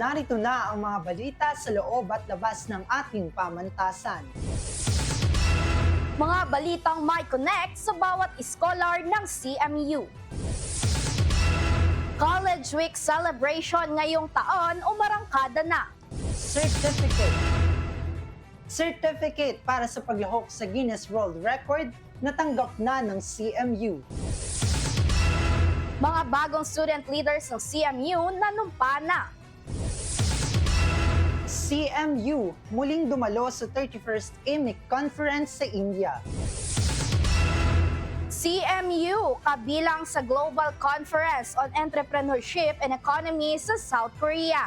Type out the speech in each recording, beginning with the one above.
narito na ang mga balita sa loob at labas ng ating pamantasan. Mga balitang may connect sa bawat scholar ng CMU. College Week celebration ngayong taon umarangkada na. Certificate. Certificate para sa paglahok sa Guinness World Record natanggap na ng CMU. Mga bagong student leaders ng CMU nanumpa na. CMU muling dumalo sa 31st AMIC Conference sa India. CMU kabilang sa Global Conference on Entrepreneurship and Economy sa South Korea.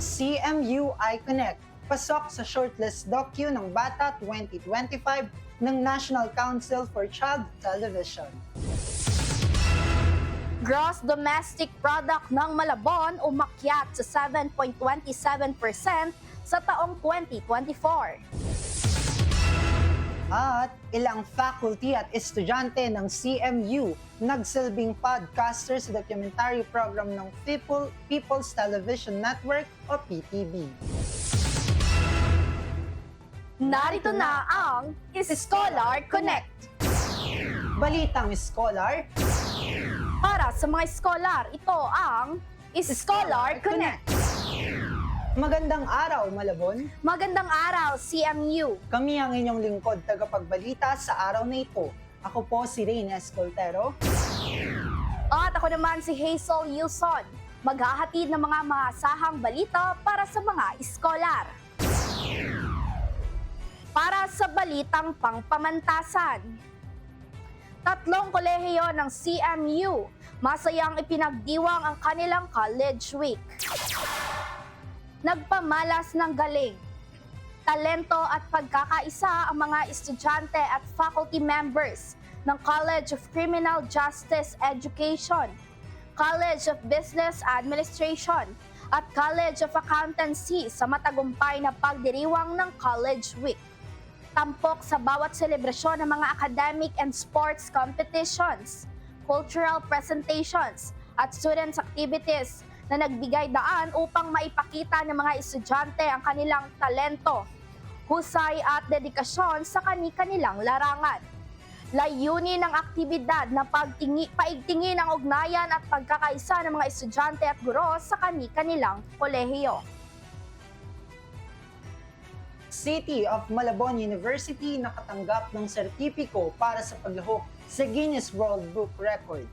CMU iConnect pasok sa shortlist docu ng Bata 2025 ng National Council for Child Television. Gross domestic product ng Malabon umakyat sa 7.27% sa taong 2024. At ilang faculty at estudyante ng CMU nagsilbing podcaster sa documentary program ng People, People's Television Network o PTV. Narito na ang Scholar Connect. Balitang Scholar, Para sa mga scholar, ito ang Scholar Connect. Magandang araw, Malabon. Magandang araw, CMU. Kami ang inyong lingkod tagapagbalita sa araw na ito. Ako po si Reyna Escoltero. At ako naman si Hazel Yulson. Maghahatid ng mga maasahang balita para sa mga scholar. Para sa balitang pangpamantasan. Tatlong kolehiyo ng CMU masayang ipinagdiwang ang kanilang college week. Nagpamalas ng galing, talento at pagkakaisa ang mga estudyante at faculty members ng College of Criminal Justice Education, College of Business Administration, at College of Accountancy sa matagumpay na pagdiriwang ng College Week. Tampok sa bawat selebrasyon ng mga academic and sports competitions, cultural presentations, at students activities na nagbigay daan upang maipakita ng mga estudyante ang kanilang talento, husay at dedikasyon sa kani-kanilang larangan. Layunin ng aktibidad na pagtingi, paigtingin ang ugnayan at pagkakaisa ng mga estudyante at guro sa kani-kanilang kolehiyo. City of Malabon University nakatanggap ng sertipiko para sa paglahok sa Guinness World Book Record.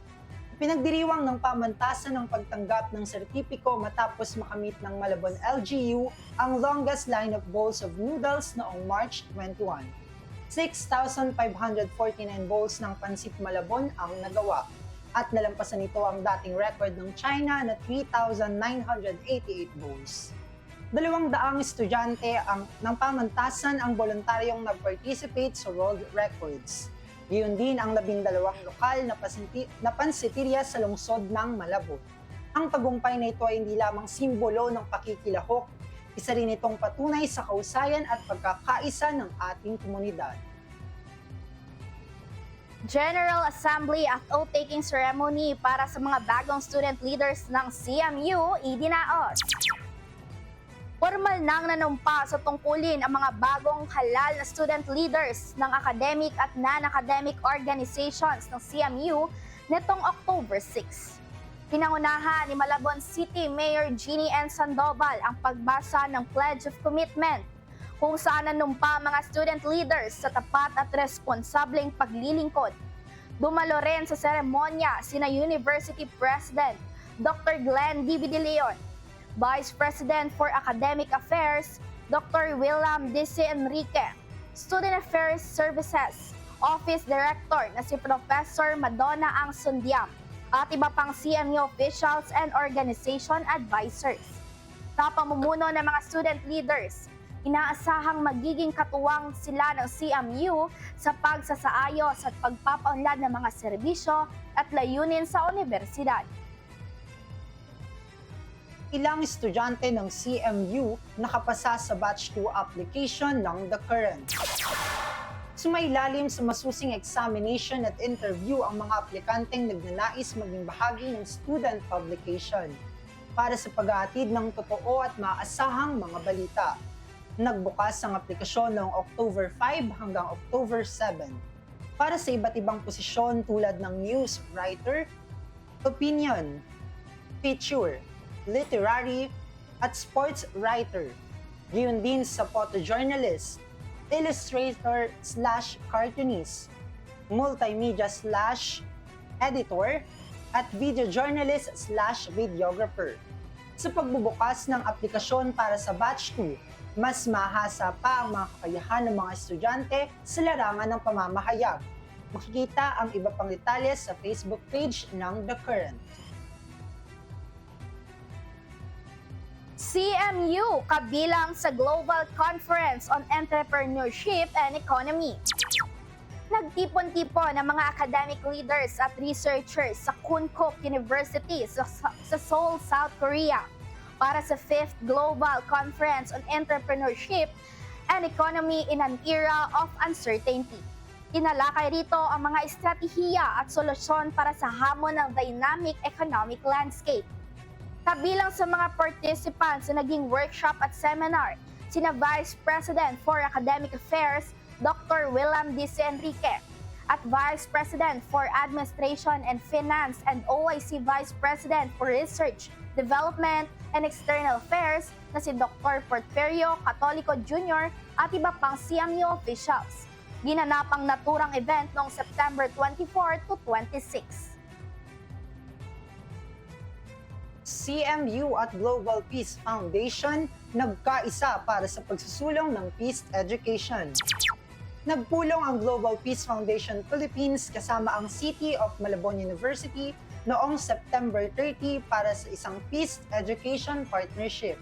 Pinagdiriwang ng pamantasan ng pagtanggap ng sertipiko matapos makamit ng Malabon LGU ang longest line of bowls of noodles noong March 21. 6,549 bowls ng Pansit Malabon ang nagawa at nalampasan nito ang dating record ng China na 3,988 bowls. Dalawang daang estudyante ang, ng pamantasan ang voluntaryong nag-participate sa world records. Gayun din ang labindalawang lokal na, pasinti, na pansitirya sa lungsod ng Malabo. Ang tagumpay na ito ay hindi lamang simbolo ng pakikilahok, isa rin itong patunay sa kausayan at pagkakaisa ng ating komunidad. General Assembly at oath-taking ceremony para sa mga bagong student leaders ng CMU idinaos. Formal nang nanumpa sa tungkulin ang mga bagong halal na student leaders ng academic at non-academic organizations ng CMU netong October 6. Pinangunahan ni Malabon City Mayor Jeannie N. Sandoval ang pagbasa ng Pledge of Commitment kung saan nanumpa mga student leaders sa tapat at responsableng paglilingkod. Dumalo rin sa seremonya sina University President Dr. Glenn D. De Leon, Vice President for Academic Affairs Dr. William D.C. Enrique, Student Affairs Services Office Director na si Professor Madonna Ang Sundiam, at iba pang CMU officials and organization advisors. Sa pamumuno ng mga student leaders, inaasahang magiging katuwang sila ng CMU sa pagsasaayos at pagpapaunlad ng mga serbisyo at layunin sa universidad. Ilang estudyante ng CMU nakapasa sa Batch 2 application ng The Current. Sumailalim sa masusing examination at interview ang mga aplikanteng nagnanais maging bahagi ng student publication. para sa paghahatid ng totoo at maasahang mga balita. Nagbukas ang aplikasyon noong October 5 hanggang October 7 para sa iba't ibang posisyon tulad ng news writer, opinion, feature, literary, at sports writer. Gayun din sa photojournalist, illustrator slash cartoonist, multimedia slash editor, at video journalist slash videographer. Sa pagbubukas ng aplikasyon para sa Batch 2, mas mahasa pa ang mga kakayahan ng mga estudyante sa larangan ng pamamahayag. Makikita ang iba pang detalye sa Facebook page ng The Current. CMU kabilang sa Global Conference on Entrepreneurship and Economy. Nagtipon-tipon ang mga academic leaders at researchers sa Konkuk University sa, sa Seoul, South Korea para sa 5th Global Conference on Entrepreneurship and Economy in an Era of Uncertainty. Tinalakay rito ang mga estratehiya at solusyon para sa hamon ng dynamic economic landscape. Kabilang sa mga participants sa naging workshop at seminar, sina Vice President for Academic Affairs, Dr. William D. C. Enrique, at Vice President for Administration and Finance and OIC Vice President for Research, Development, and External Affairs na si Dr. Porfirio Catolico Jr. at iba pang CMU officials. Ginanap ang naturang event noong September 24 to 26. CMU at Global Peace Foundation nagkaisa para sa pagsusulong ng peace education. Nagpulong ang Global Peace Foundation Philippines kasama ang City of Malabon University noong September 30 para sa isang peace education partnership.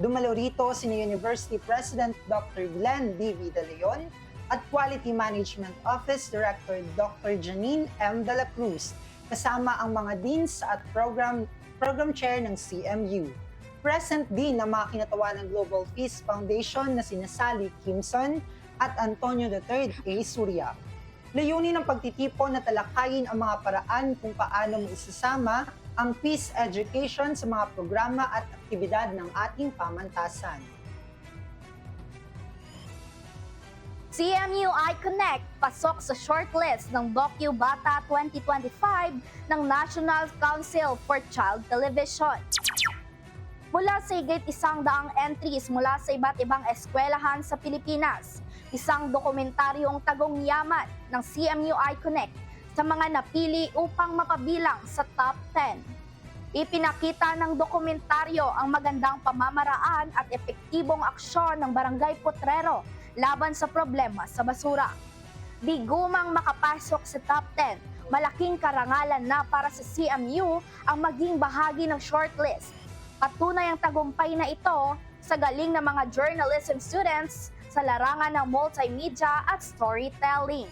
Dumalo rito si University President Dr. Glenn D. De Leon at Quality Management Office Director Dr. Janine M. De La Cruz kasama ang mga deans at program program chair ng CMU. Present din ang mga kinatawa ng Global Peace Foundation na sina Sally Kimson at Antonio III A. Surya. Layunin ng pagtitipon na talakayin ang mga paraan kung paano maisasama ang peace education sa mga programa at aktibidad ng ating pamantasan. CMU iConnect pasok sa shortlist ng Docu Bata 2025 ng National Council for Child Television. Mula sa higit isang daang entries mula sa iba't ibang eskwelahan sa Pilipinas, isang dokumentaryong tagong yaman ng CMU iConnect sa mga napili upang mapabilang sa top 10. Ipinakita ng dokumentaryo ang magandang pamamaraan at epektibong aksyon ng barangay Potrero laban sa problema sa basura. Di gumang makapasok sa top 10, malaking karangalan na para sa CMU ang maging bahagi ng shortlist. Patunay ang tagumpay na ito sa galing ng mga journalism students sa larangan ng multimedia at storytelling.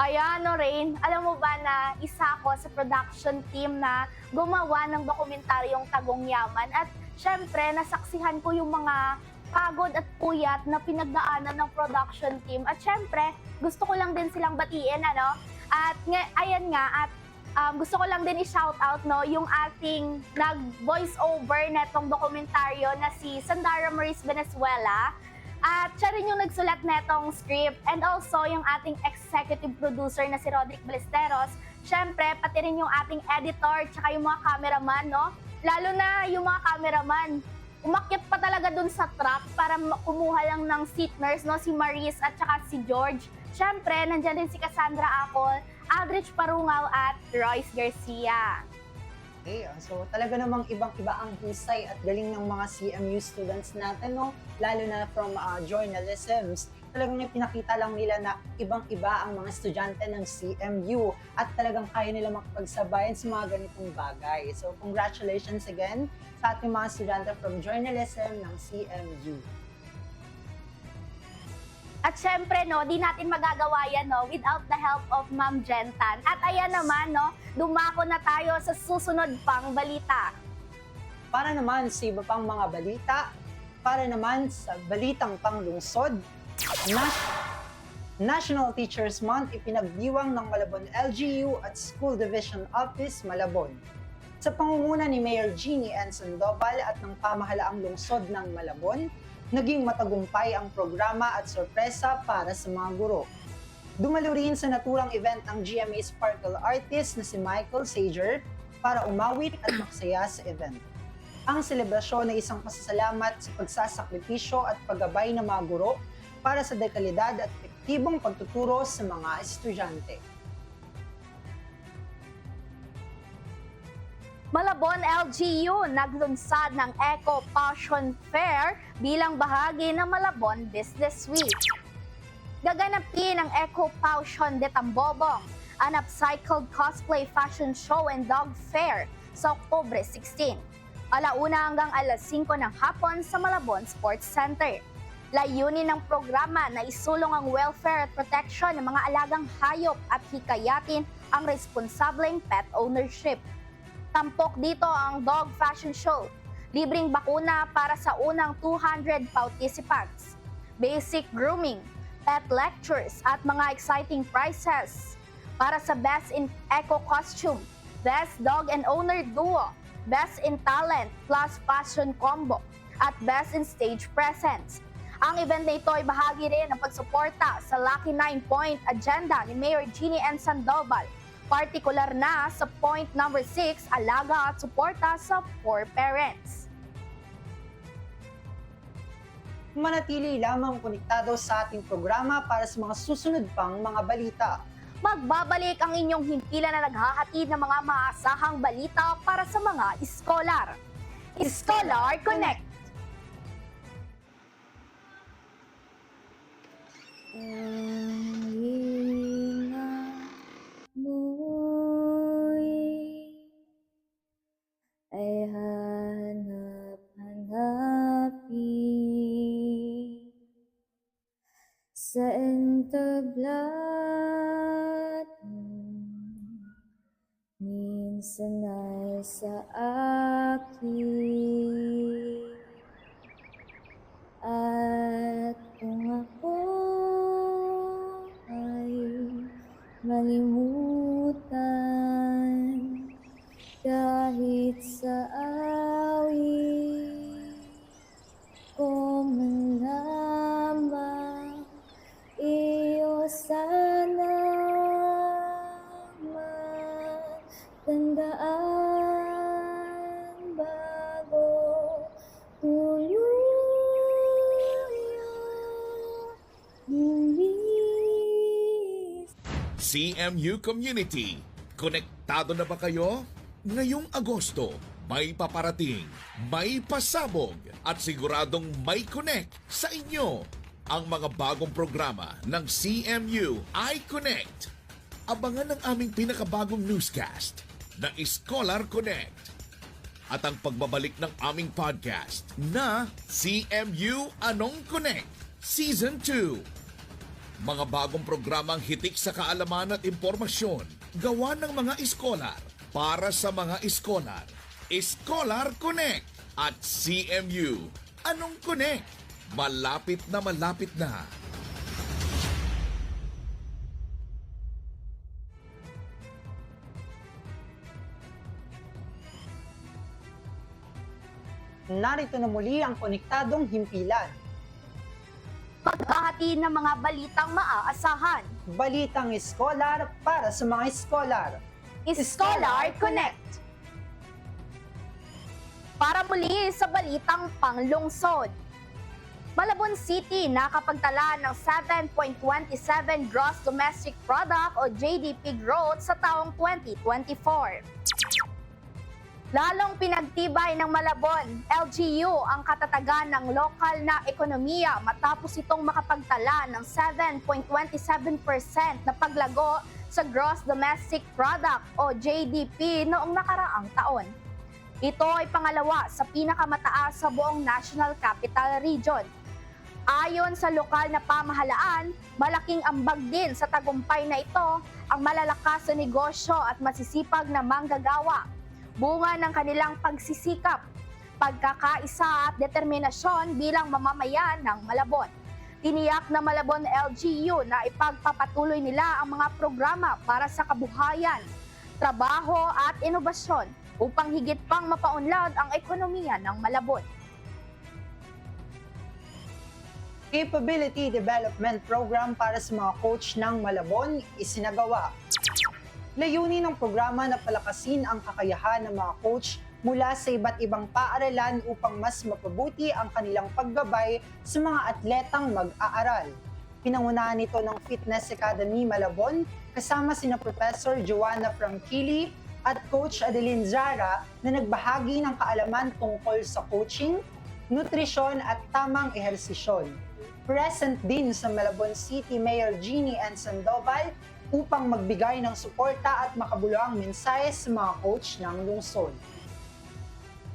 Ayan, no, Rain, alam mo ba na isa ako sa production team na gumawa ng dokumentaryong Tagong Yaman at syempre nasaksihan ko yung mga pagod at puyat na pinagdaanan ng production team at syempre gusto ko lang din silang batiin ano at ayan nga at um, gusto ko lang din i-shout out no yung ating nag voice over netong dokumentaryo na si Sandara Maris Venezuela at siya rin yung nagsulat netong script and also yung ating executive producer na si Roderick Ballesteros. Siyempre, pati rin yung ating editor tsaka yung mga cameraman, no? Lalo na yung mga cameraman. Umakyat pa talaga dun sa truck para kumuha lang ng seat nurse, no? Si Maris at tsaka si George. Siyempre, nandyan din si Cassandra Apol, Aldrich Parungaw at Royce Garcia. Okay, ah, so talaga namang ibang-iba ang husay at galing ng mga CMU students natin, no? lalo na from uh, journalisms. Talagang pinakita lang nila na ibang-iba ang mga estudyante ng CMU at talagang kaya nila makapagsabayan sa mga ganitong bagay. So congratulations again sa ating mga estudyante from journalism ng CMU. At syempre, no, di natin magagawa yan, no, without the help of Ma'am Jentan. At ayan naman, no, dumako na tayo sa susunod pang balita. Para naman sa iba pang mga balita, para naman sa balitang panglungsod, Nas- National Teachers Month ipinagdiwang ng Malabon LGU at School Division Office Malabon. Sa pangunguna ni Mayor Jeannie N. Sandoval at ng pamahalaang lungsod ng Malabon, naging matagumpay ang programa at sorpresa para sa mga guro. Dumalo rin sa naturang event ang GMA Sparkle artist na si Michael Sager para umawit at maksaya sa event. Ang selebrasyon ay isang pasasalamat sa pagsasakripisyo at paggabay ng mga guro para sa dekalidad at epektibong pagtuturo sa mga estudyante. Malabon LGU naglunsad ng Eco Passion Fair bilang bahagi ng Malabon Business Week. Gaganapin ang Eco Passion de Tambobong, an upcycled cosplay fashion show and dog fair sa Oktobre 16. Alauna hanggang alas 5 ng hapon sa Malabon Sports Center. Layunin ng programa na isulong ang welfare at protection ng mga alagang hayop at hikayatin ang responsableng pet ownership. Tampok dito ang Dog Fashion Show. Libreng bakuna para sa unang 200 participants. Basic grooming, pet lectures at mga exciting prizes. Para sa Best in Eco Costume, Best Dog and Owner Duo, Best in Talent plus Fashion Combo, at Best in Stage Presence. Ang event na ito ay bahagi rin ng pagsuporta sa Lucky 9 Point agenda ni Mayor Jeannie N. Sandoval partikular na sa point number 6, alaga at suporta sa poor parents. Manatili lamang konektado sa ating programa para sa mga susunod pang mga balita. Magbabalik ang inyong himpilan na naghahatid ng mga maasahang balita para sa mga iskolar. Scholar Connect! Ang mo'y ay hanap-hanapin sa entablat mo. Minsan ay sa akin CMU Community. Konektado na ba kayo? Ngayong Agosto, may paparating, may pasabog, at siguradong may connect sa inyo ang mga bagong programa ng CMU iConnect. Abangan ang aming pinakabagong newscast na Scholar Connect at ang pagbabalik ng aming podcast na CMU Anong Connect Season 2 mga bagong programang hitik sa kaalaman at impormasyon gawa ng mga iskolar para sa mga iskolar. Scholar Connect at CMU. Anong Connect? Malapit na malapit na. Narito na muli ang konektadong himpilan. Paghahatid ng mga balitang maaasahan. Balitang Scholar para sa mga Scholar. Scholar Connect! Para muli sa balitang panglungsod. Malabon City nakapagtala ng 7.27 Gross Domestic Product o GDP growth sa taong 2024. Lalong pinagtibay ng Malabon, LGU ang katatagan ng lokal na ekonomiya matapos itong makapagtala ng 7.27% na paglago sa Gross Domestic Product o GDP noong nakaraang taon. Ito ay pangalawa sa pinakamataas sa buong National Capital Region. Ayon sa lokal na pamahalaan, malaking ambag din sa tagumpay na ito ang malalakas na negosyo at masisipag na manggagawa bunga ng kanilang pagsisikap, pagkakaisa at determinasyon bilang mamamayan ng Malabon. Tiniyak na Malabon LGU na ipagpapatuloy nila ang mga programa para sa kabuhayan, trabaho at inobasyon upang higit pang mapaunlad ang ekonomiya ng Malabon. Capability Development Program para sa mga coach ng Malabon isinagawa. Layunin ng programa na palakasin ang kakayahan ng mga coach mula sa iba't ibang paaralan upang mas mapabuti ang kanilang paggabay sa mga atletang mag-aaral. Pinangunahan nito ng Fitness Academy Malabon kasama sina Professor Joanna Frankili at Coach Adeline Zara na nagbahagi ng kaalaman tungkol sa coaching, nutrisyon at tamang ehersisyon. Present din sa Malabon City Mayor Jeannie N. Sandoval upang magbigay ng suporta at makabuluhang mensahe sa mga coach ng lungsod.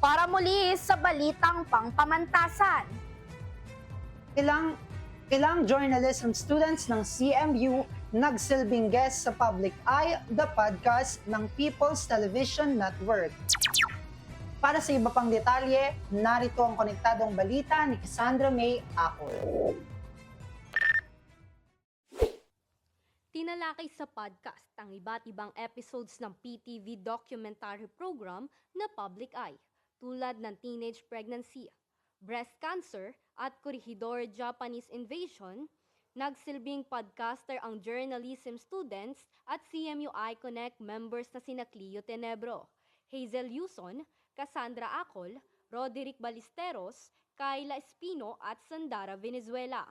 Para muli sa balitang pangpamantasan, Ilang ilang journalism students ng CMU nagsilbing guest sa Public Eye, the podcast ng People's Television Network. Para sa iba pang detalye, narito ang konektadong balita ni Cassandra May Acol. Tinalakay sa podcast ang iba't ibang episodes ng PTV documentary program na Public Eye, tulad ng teenage pregnancy, breast cancer at Corregidor Japanese invasion, nagsilbing podcaster ang journalism students at CMU iConnect members na sina Clio Tenebro, Hazel Yuson, Cassandra Acol, Roderick Balisteros, Kyla Espino at Sandara Venezuela.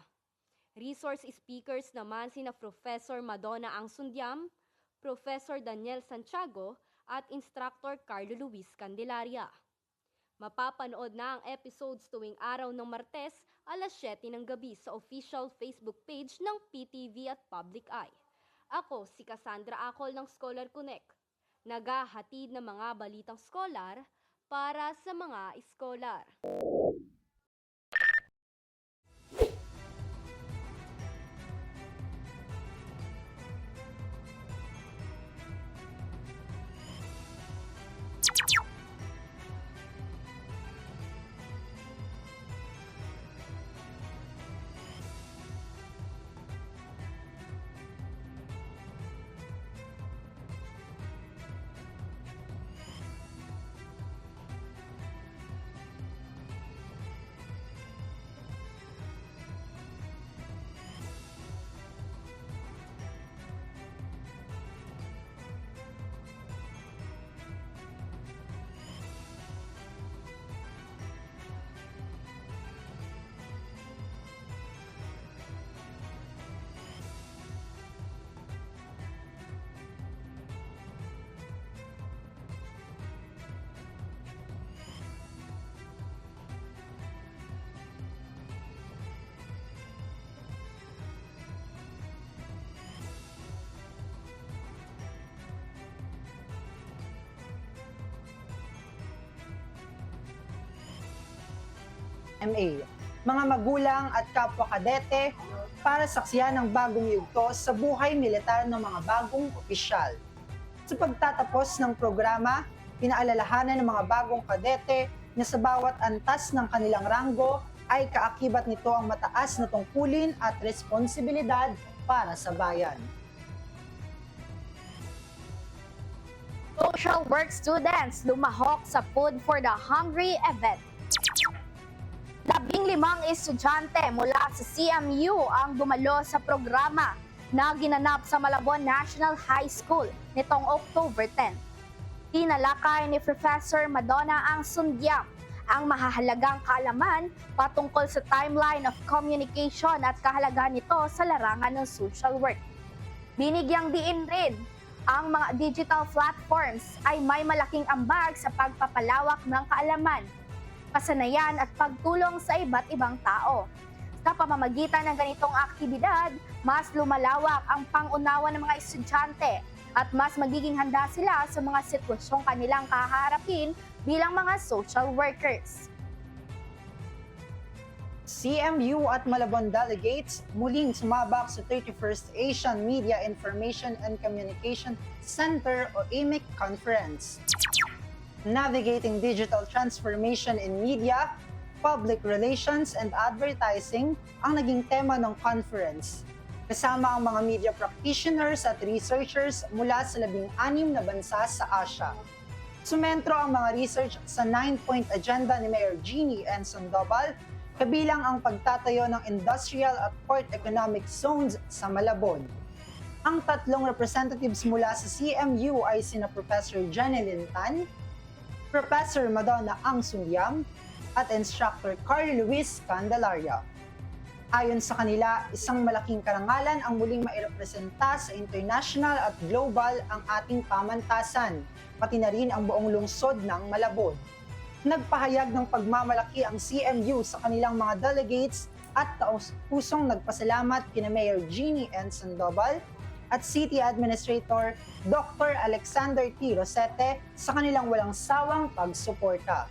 Resource speakers naman sina Professor Madonna Angsundiam, Professor Daniel Santiago at Instructor Carlo Luis Candelaria. Mapapanood na ang episodes tuwing araw ng Martes alas 7 ng gabi sa official Facebook page ng PTV at Public Eye. Ako si Cassandra Acol ng Scholar Connect, naghahatid ng mga balitang scholar para sa mga scholar. MA, mga magulang at kapwa kadete para saksiyan ng bagong yugto sa buhay militar ng mga bagong opisyal. Sa pagtatapos ng programa, pinaalalahanan ng mga bagong kadete na sa bawat antas ng kanilang ranggo ay kaakibat nito ang mataas na tungkulin at responsibilidad para sa bayan. social work students lumahok sa Food for the Hungry event. Labing limang estudyante mula sa CMU ang dumalo sa programa na ginanap sa Malabon National High School nitong October 10. Tinalakay ni Professor Madonna ang sundyam ang mahahalagang kaalaman patungkol sa timeline of communication at kahalagahan nito sa larangan ng social work. Binigyang diin rin ang mga digital platforms ay may malaking ambag sa pagpapalawak ng kaalaman, kasanayan at pagtulong sa iba't ibang tao. Sa pamamagitan ng ganitong aktibidad, mas lumalawak ang pangunawa ng mga estudyante at mas magiging handa sila sa mga sitwasyong kanilang kaharapin bilang mga social workers. CMU at Malabon delegates muling sumabak sa 31st Asian Media Information and Communication Center o AMIC Conference. Navigating Digital Transformation in Media, Public Relations and Advertising ang naging tema ng conference. Kasama ang mga media practitioners at researchers mula sa labing anim na bansa sa Asia. Sumentro ang mga research sa nine-point agenda ni Mayor Jeannie N. Sandoval, kabilang ang pagtatayo ng industrial at port economic zones sa Malabon. Ang tatlong representatives mula sa CMU ay sina Professor Jenny Tan, Professor Madonna Ang Sulyam, at Instructor Carl Luis Candelaria. Ayon sa kanila, isang malaking karangalan ang muling mairepresenta sa international at global ang ating pamantasan, pati na rin ang buong lungsod ng Malabon. Nagpahayag ng pagmamalaki ang CMU sa kanilang mga delegates at taus-pusong nagpasalamat kina Mayor Jeannie N. Sandoval at City Administrator Dr. Alexander T. Rosete sa kanilang walang sawang pagsuporta.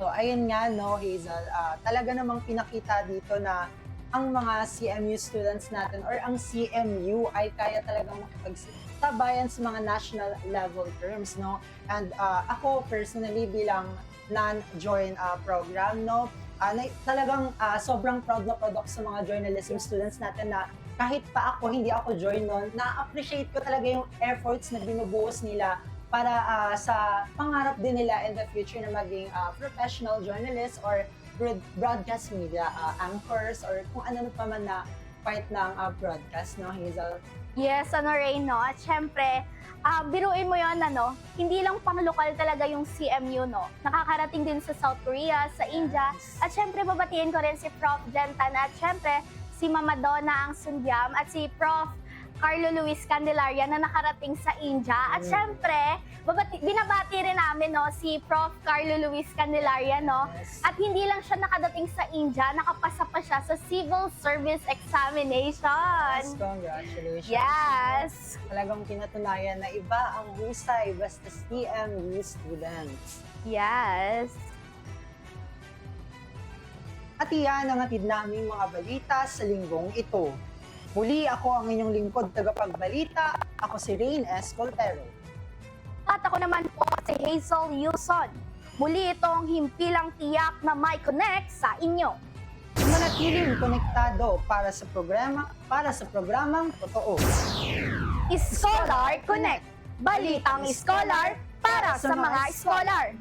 So, ayun nga, no, Hazel, ah, talaga namang pinakita dito na ang mga CMU students natin or ang CMU ay kaya talagang makipagsabayan sa mga national level terms, no? And ah, ako personally bilang non-join ah, program, no, ah, na, talagang ah, sobrang proud na proud sa mga journalism students natin na kahit pa ako, hindi ako join nun, na-appreciate ko talaga yung efforts na binubuhos nila para ah, sa pangarap din nila in the future na maging ah, professional journalists or broad- broadcast media ah, anchors or kung ano pa man na part ng ah, broadcast, no, Hazel? Yes, ano Ray, no? At syempre, ah, biruin mo yon ano, hindi lang pang lokal talaga yung CMU, no? Nakakarating din sa South Korea, sa India. At syempre, babatiin ko rin si Prof. Jentan at syempre, si Mama Donna ang Sundiam at si Prof. Carlo Luis Candelaria na nakarating sa India. At Mm. syempre, babati, binabati rin namin no, si Prof. Carlo Luis Candelaria. No? Yes. At hindi lang siya nakadating sa India, nakapasa pa siya sa Civil Service Examination. Yes, congratulations. Yes! Talagang pinatunayan na iba ang husay basta CMU students. Yes! At iyan ang atid naming mga balita sa linggong ito. Muli ako ang inyong lingkod tagapagbalita. Ako si Rain S. Coltero. At ako naman po si Hazel Yuson. Muli itong himpilang tiyak na may connect sa inyo. Manatiling konektado para sa programa para sa programang totoo. Scholar Connect. Balitang Scholar para sa mga scholar.